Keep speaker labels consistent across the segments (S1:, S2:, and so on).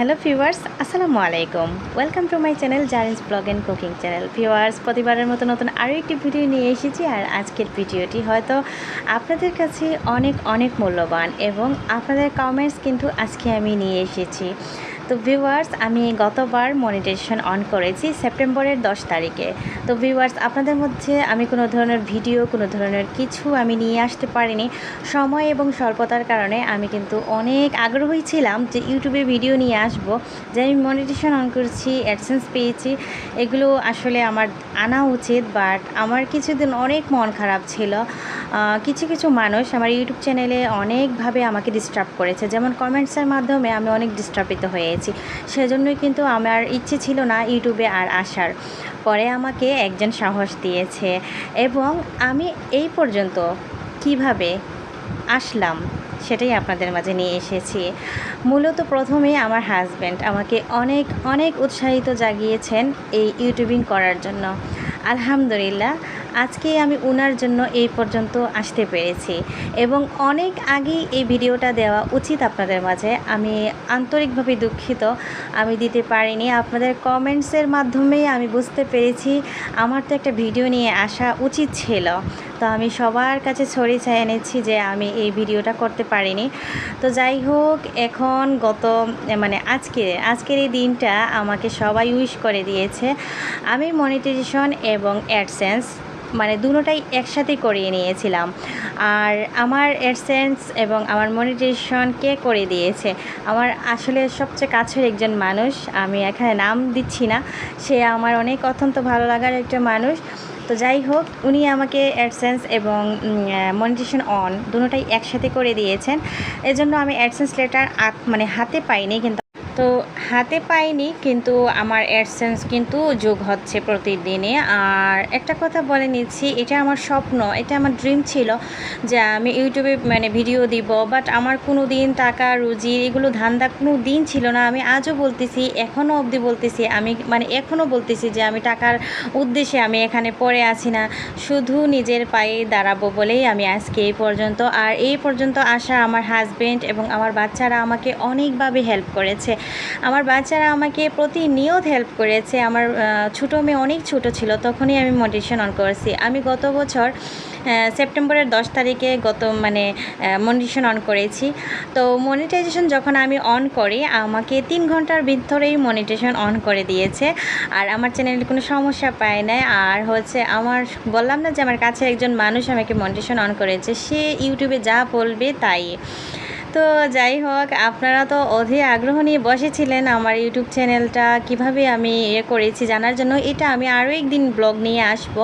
S1: Hello viewers আসসালামু আলাইকুম welcome to my channel Zarin's blog and cooking channel viewers প্রতিবারের মতো নতুন আরও একটি ভিডিও নিয়ে এসেছি, আর আজকের ভিডিওটি হয়তো আপনাদের কাছে অনেক অনেক মূল্যবান, এবং আপনাদের কমেন্টস কিন্তু আজকে আমি নিয়ে এসেছি। তো ভিউয়ার্স আমি গতবার মনিটাইজেশন অন করেছি সেপ্টেম্বরের দশ তারিখে। তো ভিউয়ার্স আপনাদের মধ্যে আমি কোনো ধরনের ভিডিও কোনো ধরনের কিছু আমি নিয়ে আসতে পারিনি। সময় এবং স্বল্পতার কারণে আমি কিন্তু অনেক আগ্রহী ছিলাম যে ইউটিউবে ভিডিও নিয়ে আসব। যে আমি মনিটেশন অন করছি অ্যাডসেন্স পেয়েছি, এগুলো আসলে আমার আনা উচিত বাট আমার কিছুদিন অনেক মন খারাপ ছিল। কিছু কিছু মানুষ আমার ইউটিউব চ্যানেলে অনেকভাবে আমাকে ডিস্টার্ব করেছে। যেমন কমেন্টসের মাধ্যমে আমি অনেক ডিস্টার্বিত হয়েছি। সেজন্যই কিন্তু আমার ইচ্ছে ছিল না ইউটিউবে আর আসার। পরে আমাকে একজন সাহস দিয়েছে এবং আমি এই পর্যন্ত কীভাবে আসলাম সেটাই আপনাদের মাঝে নিয়ে এসেছি। মূলত প্রথমে আমার হাজব্যান্ড আমাকে অনেক অনেক উৎসাহিত জাগিয়েছেন এই ইউটিউবিং করার জন্য। আলহামদুলিল্লাহ আজকে আমি ওনার জন্য এই পর্যন্ত আসতে পেরেছি এবং অনেক আগেই এই ভিডিওটা দেওয়া উচিত আপনাদের মাঝে। আমি আন্তরিকভাবে দুঃখিত, আমি দিতে পারিনি। আপনাদের কমেন্টসের মাধ্যমেই আমি বুঝতে পেরেছি, আমার তো একটা ভিডিও নিয়ে আসা উচিত ছিল। তো আমি সবার কাছে ছড়িয়ে ছায় এনেছি যে আমি এই ভিডিওটা করতে পারিনি। তো যাই হোক, এখন গত মানে আজকে, আজকের এই দিনটা আমাকে সবাই উইশ করে দিয়েছে। আমি মনিটাইজেশন এবং অ্যাডসেন্স মানে দুটোটাই একসাথে করিয়ে নিয়েছিলাম। আর আমার অ্যাডসেন্স এবং আমার মনিটাইজেশন কে করে দিয়েছে? আমার আসলে সবচেয়ে কাছের একজন মানুষ, আমি এখানে নাম দিচ্ছি না, সে আমার অনেক অত্যন্ত ভালো লাগার একটা মানুষ। তো যাই হোক, উনি আমাকে অ্যাডসেন্স এবং মনিটেশন অন দুটোটাই একসাথে করে দিয়েছেন। এজন্য আমি অ্যাডসেন্স লেটার মানে হাতে পাইনি, কিন্তু তো হাতে পাইনি, কিন্তু আমার অ্যাডসেন্স কিন্তু যোগ হচ্ছে প্রতিদিনে। আর একটা কথা বলে নিচ্ছি, এটা আমার স্বপ্ন, এটা আমার ড্রিম ছিল যে আমি ইউটিউবে মানে ভিডিও দিব, বাট আমার কোনো দিন টাকা, রুজি এগুলো ধান্দা কোনো দিন ছিল না। আমি আজও বলতেছি, এখনও অবধি বলতেছি, আমি মানে এখনও বলতেছি যে আমি টাকার উদ্দেশ্যে আমি এখানে পড়ে আছি না, শুধু নিজের পায়ে দাঁড়াবো বলেই আমি আজকে এই পর্যন্ত। আর এই পর্যন্ত আসা আমার হাজবেন্ড এবং আমার বাচ্চারা আমাকে অনেকভাবে হেল্প করেছে। আমার বাচ্চারা আমাকে প্রতিনিয়ত হেল্প করেছে। আমার ছোটো মেয়ে অনেক ছোট ছিল, তখনই আমি মোটিভেশন অন করেছি। আমি গত বছর সেপ্টেম্বরের দশ তারিখে গত মানে মনিটেশন অন করেছি। তো মনিটাইজেশন যখন আমি অন করি, আমাকে তিন ঘণ্টার ভিতরেই মনিটেশন অন করে দিয়েছে। আর আমার চ্যানেলে কোনো সমস্যা পায় নাই। আর হচ্ছে, আমার, বললাম না যে আমার কাছে একজন মানুষ আমাকে মনিটেশন অন করেছে। সে ইউটিউবে যা বলবে তাই। তো যাই হোক, আপনারা তো অধীর আগ্রহ নিয়ে বসেছিলেন আমার ইউটিউব চ্যানেলটা, কীভাবে আমি ইয়ে করেছি জানার জন্য। এটা আমি আরও একদিন ব্লগ নিয়ে আসব।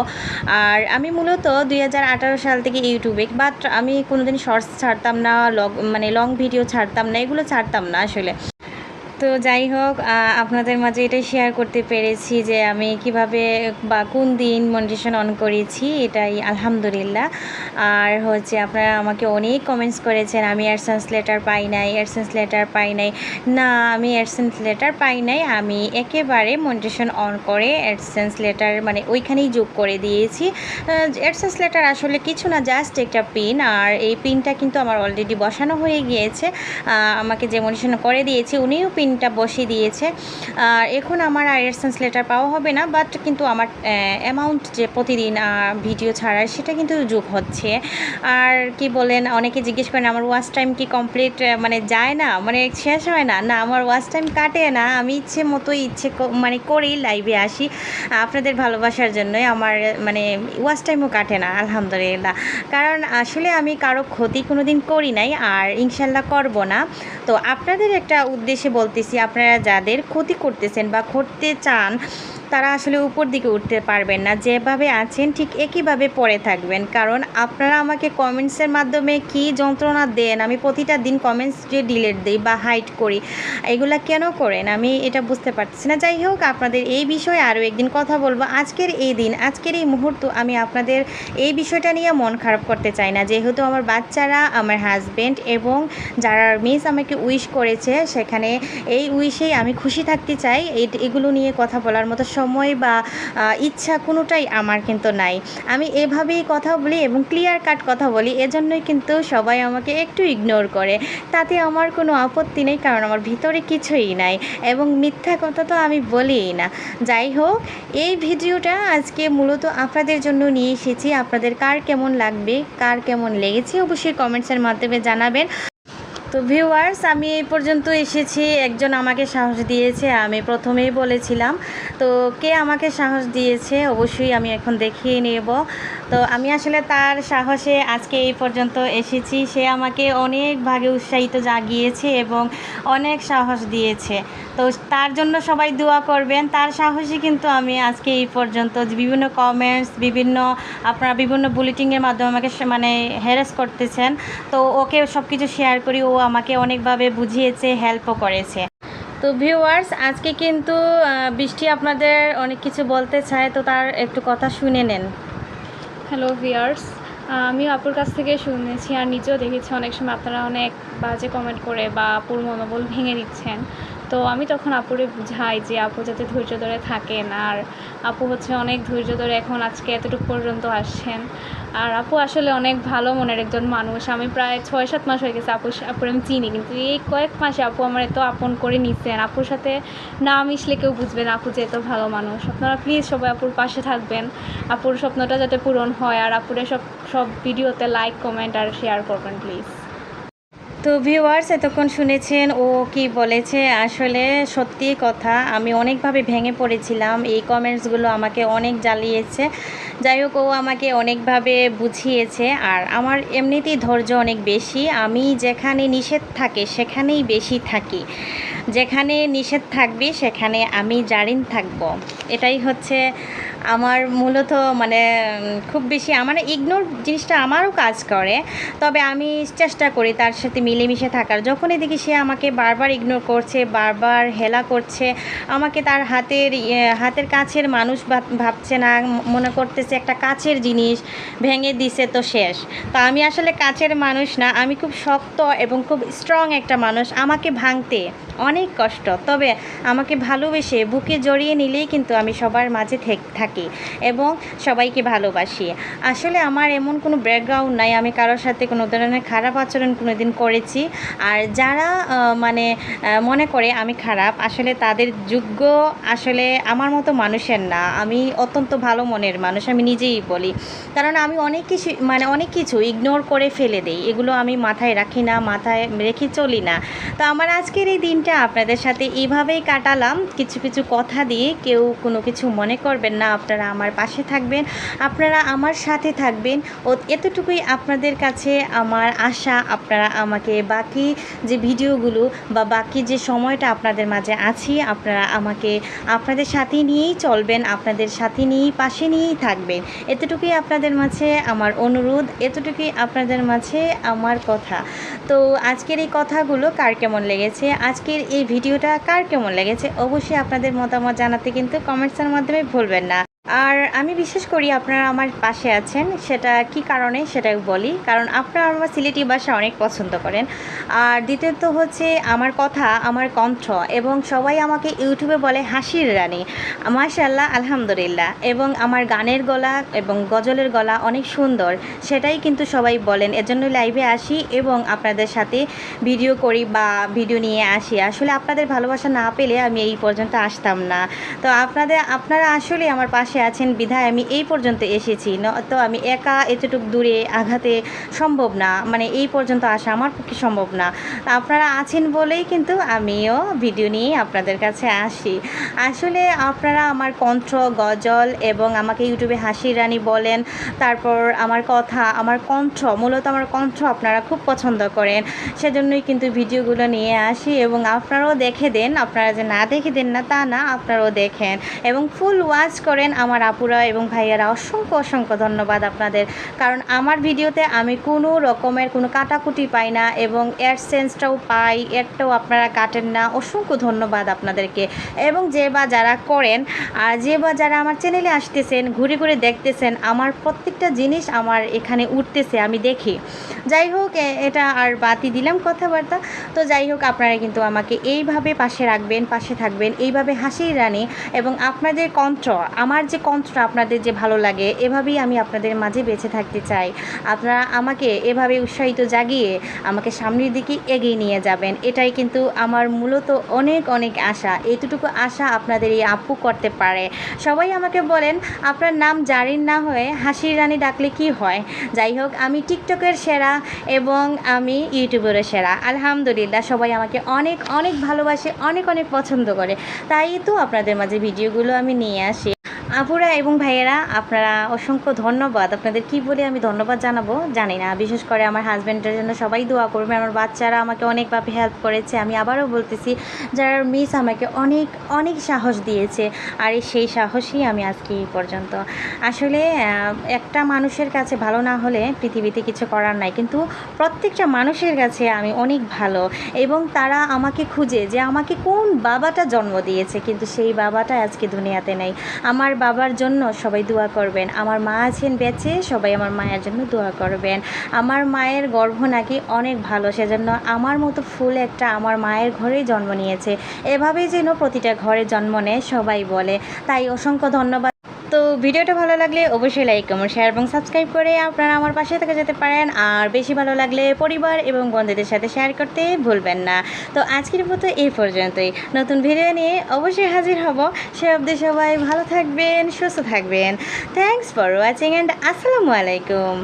S1: আর আমি মূলত দুই হাজার আঠেরো সাল থেকে ইউটিউবে, বাট আমি কোনোদিন শর্টস ছাড়তাম না লগ মানে লং ভিডিও ছাড়তাম না, এগুলো ছাড়তাম না আসলে। তো যাই হোক আপনাদের মাঝে এটাই শেয়ার করতে পেরেছি যে আমি কীভাবে, বা কোন দিন মনিটেশন অন করেছি, এটাই আলহামদুলিল্লাহ। আর হচ্ছে আপনারা আমাকে অনেক কমেন্টস করেছেন, আমি অ্যাডসেন্স লেটার পাই নাই অ্যাডসেন্স লেটার পাই নাই। না, আমি অ্যাডসেন্স লেটার পাই নাই, আমি একেবারে মনিটেশন অন করে অ্যাডসেন্স লেটার মানে ওইখানেই যোগ করে দিয়েছি। অ্যাডসেন্স লেটার আসলে কিছু না জাস্ট একটা পিন আর এই পিনটা কিন্তু আমার অলরেডি বসানো হয়ে গিয়েছে। আমাকে যে মনিটেশন করে দিয়েছে, উনিও পিনটা বসিয়ে দিয়েছে। আর এখন আমার আর লেটার পাওয়া হবে না বাট কিন্তু আমার অ্যামাউন্ট যে প্রতিদিন ভিডিও ছাড়ার সেটা কিন্তু যোগ হচ্ছে। আর কি বলেন, অনেকে জিজ্ঞেস করেন, আমার ওয়াচ টাইম কি কমপ্লিট মানে যায় না? মানে শেষ হয় না? না, আমার ওয়াচ টাইম কাটে না। আমি ইচ্ছে মতো ইচ্ছে মানে করেই লাইভে আসি। আপনাদের ভালোবাসার জন্যই আমার মানে ওয়াচ টাইমও কাটে না, আলহামদুলিল্লাহ। কারণ আসলে আমি কারও ক্ষতি কোনো দিন করি নাই, আর ইনশাল্লাহ করব না। তো আপনাদের একটা উদ্দেশ্যে বলতেছি আপনারা যাদের ক্ষতি করতেছেন বা করতে চান তারা আসলে উপর দিকে উঠতে পারবেন না। যেভাবে আছেন, ঠিক একইভাবে পড়ে থাকবেন। কারণ আপনারা আমাকে কমেন্টসের মাধ্যমে কি যন্ত্রণা দেন, আমি প্রতিটা দিন কমেন্টস যে ডিলেট দিই বা হাইড করি, এগুলা কেন করেন? আমি এটা বুঝতে পারছি না। যাই হোক, আপনাদের এই বিষয়ে আরও একদিন কথা বলব। আজকের এই দিন, আজকের এই মুহূর্ত, আমি আপনাদের এই বিষয়টা নিয়ে মন খারাপ করতে চাই না। যেহেতু আমার বাচ্চারা, আমার হাজব্যান্ড এবং যারা মিস আমাকে উইশ করেছে, সেখানে এই উইশেই আমি খুশি থাকতে চাই। এগুলো নিয়ে কথা বলার মতো সময় বা ইচ্ছা কোনোটাই আমার কিন্তু নাই। আমি এভাবেই কথা বলি এবং ক্লিয়ার কাট কথা বলি, এজন্যই কিন্তু সবাই আমাকে একটু ইগনোর করে। তাতে আমার কোনো আপত্তি নেই, কারণ আমার ভিতরে কিছুই নাই এবং মিথ্যা কথা তো আমি বলিই না। যাই হোক, এই ভিডিওটা আজকে মূলত আপনাদের জন্য নিয়ে এসেছি। আপনাদের কার কেমন লাগবে, কার কেমন লেগেছে, অবশ্যই কমেন্টসের মাধ্যমে জানাবেন। তো ভিউয়ার্স আমি এই পর্যন্ত এসেছি। একজন আমাকে সাহস দিয়েছে, আমি প্রথমেই বলেছিলাম। তো কে আমাকে সাহস দিয়েছে, অবশ্যই আমি এখন দেখিয়ে নেব। তো আমি আসলে তার সাহসে আজকে এই পর্যন্ত এসেছি। সে আমাকে অনেক ভাগে উৎসাহিত জাগিয়েছে এবং অনেক সাহস দিয়েছে। তো তার জন্য সবাই দোয়া করবেন। তার সাহসী কিন্তু আমি আজকে এই পর্যন্ত বিভিন্ন কমেন্টস বিভিন্ন আপনারা বিভিন্ন বুলেটিংয়ের মাধ্যমে আমাকে মানে হ্যারাস করতেছেন। তো ওকে সব কিছু শেয়ার করি। ও আমাকে অনেকভাবে বুঝিয়েছে হেল্পও করেছে। তো ভিউয়ার্স আজকে কিন্তু বৃষ্টি আপনাদের অনেক কিছু বলতে চায়, তো তার একটু কথা শুনে নেন।
S2: হ্যালো ভিউয়ার্স আমি আপুর কাছ থেকে শুনেছি আর নিজেও দেখেছি অনেক সময় আপনারা অনেক বাজে কমেন্ট করে বা আপুর মনোবল ভেঙে দিচ্ছেন। তো আমি তখন আপুরে বুঝাই যে আপু যাতে ধৈর্য ধরে থাকেন। আর আপু হচ্ছে অনেক ধৈর্য ধরে এখন আজকে এতটুকু পর্যন্ত আসছেন। আর আপু আসলে অনেক ভালো মনের একজন মানুষ। আমি প্রায় ছয় সাত মাস হয়ে গেছে আপু আপুর আমি চিনি। কিন্তু এই কয়েক মাসে আপু আমার এত আপন করে নিচ্ছেন আপুর সাথে না মিশলে কেউ বুঝবেন আপু যে এত ভালো মানুষ। আপনারা প্লিজ সবাই আপুর পাশে থাকবেন। আপুর স্বপ্নটা যাতে পূরণ হয়। আর আপুরে সব সব ভিডিওতে লাইক কমেন্ট আর শেয়ার করবেন প্লিজ
S1: তো ভিউয়ার্স এতক্ষণ শুনেছেন, ও কি বলেছে? আসলে সত্যি কথা, আমি অনেকভাবে ভেঙে পড়েছিলাম। এই কমেন্টসগুলো আমাকে অনেক জ্বালিয়েছে। যাই হোক, ও আমাকে অনেকভাবে বুঝিয়েছে। আর আমার এমনিতেই ধৈর্য অনেক বেশি। আমি যেখানে নিষেধ থাকে, সেখানেই বেশি থাকি। যেখানে নিষেধ থাকবে, সেখানে আমি জারিন থাকব। এটাই হচ্ছে আমার মূলত মানে খুব বেশি আমার ইগনোর জিনিসটা আমারও কাজ করে, তবে আমি চেষ্টা করি তার সাথে মিলেমিশে থাকার। যখনই দেখি সে আমাকে বারবার ইগনোর করছে, বারবার হেলা করছে, আমাকে তার হাতের হাতের কাছের মানুষ ভাব- ভাবছে না মনে করতেছে একটা কাছের জিনিস ভেঙে দিছে তো শেষ। তো আমি আসলে কাছের মানুষ না, আমি খুব শক্ত এবং খুব স্ট্রং একটা মানুষ, আমাকে ভাঙতে অনেক কষ্ট, তবে আমাকে ভালোবেসে বুকে জড়িয়ে নিলেই কিন্তু আমি সবার মাঝে থেক- থাকি এবং সবাইকে ভালোবাসি। আসলে আমার এমন কোনো ব্যাকগ্রাউন্ড নাই, আমি কারোর সাথে কোনো ধরনের খারাপ আচরণ কোনো দিন করেছি। আর যারা মানে মনে করে আমি খারাপ, আসলে তাদের যোগ্য আসলে আমার মতো মানুষের না। আমি অত্যন্ত ভালো মনের মানুষ, আমি নিজেই বলি। কারণ আমি অনেক কিছু মানে অনেক কিছু ইগনোর করে ফেলে দেই। এগুলো আমি মাথায় রাখি না, মাথায় রেখে চলি না। তো আমার আজকের এই দিনটা আপনাদের সাথে এইভাবেই কাটালাম। কিছু কিছু কথা দিয়ে কেউ কোনো কিছু মনে করবেন না আপনারা আমার পাশে থাকবেন, আপনারা আমার সাথে থাকবেন। ও এতটুকুই আপনাদের কাছে আমার আশা, আপনারা আমাকে বাকি যে ভিডিওগুলো বা বাকি যে সময়টা আপনাদের মাঝে আছি, আপনারা আমাকে আপনাদের সাথে নিয়েই চলবেন, আপনাদের সাথে নিয়েই, পাশে নিয়েই থাকবেন। এতটুকুই আপনাদের মাঝে আমার অনুরোধ, এতটুকুই আপনাদের মাঝে আমার কথা। তো আজকের এই কথাগুলো কার কেমন লেগেছে? আজকের এই ভিডিওটা কার কেমন লেগেছে? অবশ্যই আপনাদের মতামত জানাতে কিন্তু কমেন্টসের মাধ্যমে ভুলবেন না। আর আমি বিশেষ করি আপনারা আমার পাশে আছেন, সেটা কি কারণে সেটা বলি। কারণ আপনারা আমার সিলেটি ভাষা অনেক পছন্দ করেন। আর দ্বিতীয়ত হচ্ছে আমার কথা, আমার কণ্ঠ, এবং সবাই আমাকে ইউটিউবে বলে হাসির রানী। মাশাল্লাহ আলহামদুলিল্লাহ। এবং আমার গানের গলা এবং গজলের গলা অনেক সুন্দর, সেটাই কিন্তু সবাই বলেন। এজন্য লাইভে আসি এবং আপনাদের সাথে ভিডিও করি বা ভিডিও নিয়ে আসি। আসলে আপনাদের ভালোবাসা না পেলে আমি এই পর্যন্ত আসতাম না। তো আপনাদের, আপনারা আসলে আমার পাশে আছেন বিধায়, আমি এই পর্যন্ত এসেছি। তো আমি একা এতটুকু দূরে আঘাতে সম্ভব না। মানে এই পর্যন্ত আসা আমার পক্ষে সম্ভব না। আপনারা আছেন বলেই কিন্তু আমিও ভিডিও নিয়ে আপনাদের কাছে আসি। আসলে আপনারা আমার কণ্ঠ, গজল এবং আমাকে ইউটিউবে হাসির রানী বলেন, তারপর আমার কথা, আমার কণ্ঠ, মূলত আমার কণ্ঠ আপনারা খুব পছন্দ করেন। সেজন্যই কিন্তু ভিডিওগুলো নিয়ে আসি এবং আপনারাও দেখে দেন, আপনারা যে না দেখে দেন না তা না, আপনারাও দেখেন এবং ফুল ওয়াচ করেন আমার আপুরা এবং ভাইয়ারা অসংখ্য অসংখ্য ধন্যবাদ আপনাদের। কারণ আমার ভিডিওতে আমি কোনো রকমের কোনো কাটাকুটি পাই না এবং সেন্সটাও পাই একটাও আপনারা কাটেন না। অসংখ্য ধন্যবাদ আপনাদেরকে। এবং যে বা যারা করেন, আর যে বা যারা আমার চ্যানেলে আসতেছেন, ঘুরে ঘুরে দেখতেছেন, আমার প্রত্যেকটা জিনিস আমার এখানে উঠতেছে, আমি দেখি। যাই হোক এটা আর বাতি দিলাম কথাবার্তা। তো যাই হোক, আপনারা কিন্তু আমাকে এইভাবে পাশে রাখবেন, পাশে থাকবেন, এইভাবে হাসির রানী। এবং আপনাদের কণ্ঠ, আমার কণ্ঠটা আপনাদের যে ভালো লাগে, এভাবেই আমি আপনাদের মাঝে বেঁচে থাকতে চাই। আপনারা আমাকে এভাবে উৎসাহিত জাগিয়ে আমাকে সামনের দিকে এগিয়ে নিয়ে যাবেন, এটাই কিন্তু আমার মূলত অনেক অনেক আশা। এতটুকু আশা আপনাদের এই আপু করতে পারে। সবাই আমাকে বলেন, আপনার নাম জারিন না হয়ে হাসির রানী ডাকলে কি হয়? যাই হোক, আমি টিকটকের সেরা এবং আমি ইউটিউবেরও সেরা। আলহামদুলিল্লাহ, সবাই আমাকে অনেক অনেক ভালোবাসে, অনেক অনেক পছন্দ করে। তাই তো আপনাদের মাঝে ভিডিওগুলো আমি নিয়ে আসি। আপুরা এবং ভাইয়েরা, আপনারা অসংখ্য ধন্যবাদ। আপনাদের কি বলে আমি ধন্যবাদ জানাব? জানি না। বিশেষ করে আমার হাজব্যান্ডের জন্য সবাই দোয়া করবে। আমার বাচ্চারা আমাকে অনেকভাবে হেল্প করেছে। আমি আবারও বলতেছি, যারা মিস আমাকে অনেক অনেক সাহস দিয়েছে, আর সেই সাহসই আমি আজকে এই পর্যন্ত। আসলে একটা মানুষের কাছে ভালো না হলে পৃথিবীতে কিছু করার নাই। কিন্তু প্রত্যেকটা মানুষের কাছে আমি অনেক ভালো। এবং তারা আমাকে খুঁজে যে আমাকে কোন বাবাটা জন্ম দিয়েছে, কিন্তু সেই বাবাটা আজকে দুনিয়াতে নেই। আমার বাবার জন্য সবাই দোয়া করবেন। আমার মা আছেন বেঁচে, সবাই আমার মায়ের জন্য দোয়া করবেন। আমার মায়ের গর্ভ নাকি অনেক ভালো, সেজন্য আমার মতো ফুল একটা আমার মায়ের ঘরেই জন্ম নিয়েছে। এভাবেই যেন প্রতিটা ঘরে জন্ম নেয়, সবাই বলে। তাই অসংখ্য ধন্যবাদ। তো ভিডিওটা ভালো লাগলে অবশ্যই লাইক কমেন্ট শেয়ার এবং সাবস্ক্রাইব করে আপনারা আমার পাশে থেকে যেতে পারেন। আর বেশি ভালো লাগলে পরিবার এবং বন্ধুদের সাথে শেয়ার করতে ভুলবেন না। তো আজকের মতো এই পর্যন্তই। নতুন ভিডিও নিয়ে অবশ্যই হাজির হব। সে অবধি সবাই ভালো থাকবেন, সুস্থ থাকবেন। থ্যাংকস ফর ওয়াচিং অ্যান্ড আসসালামু আলাইকুম।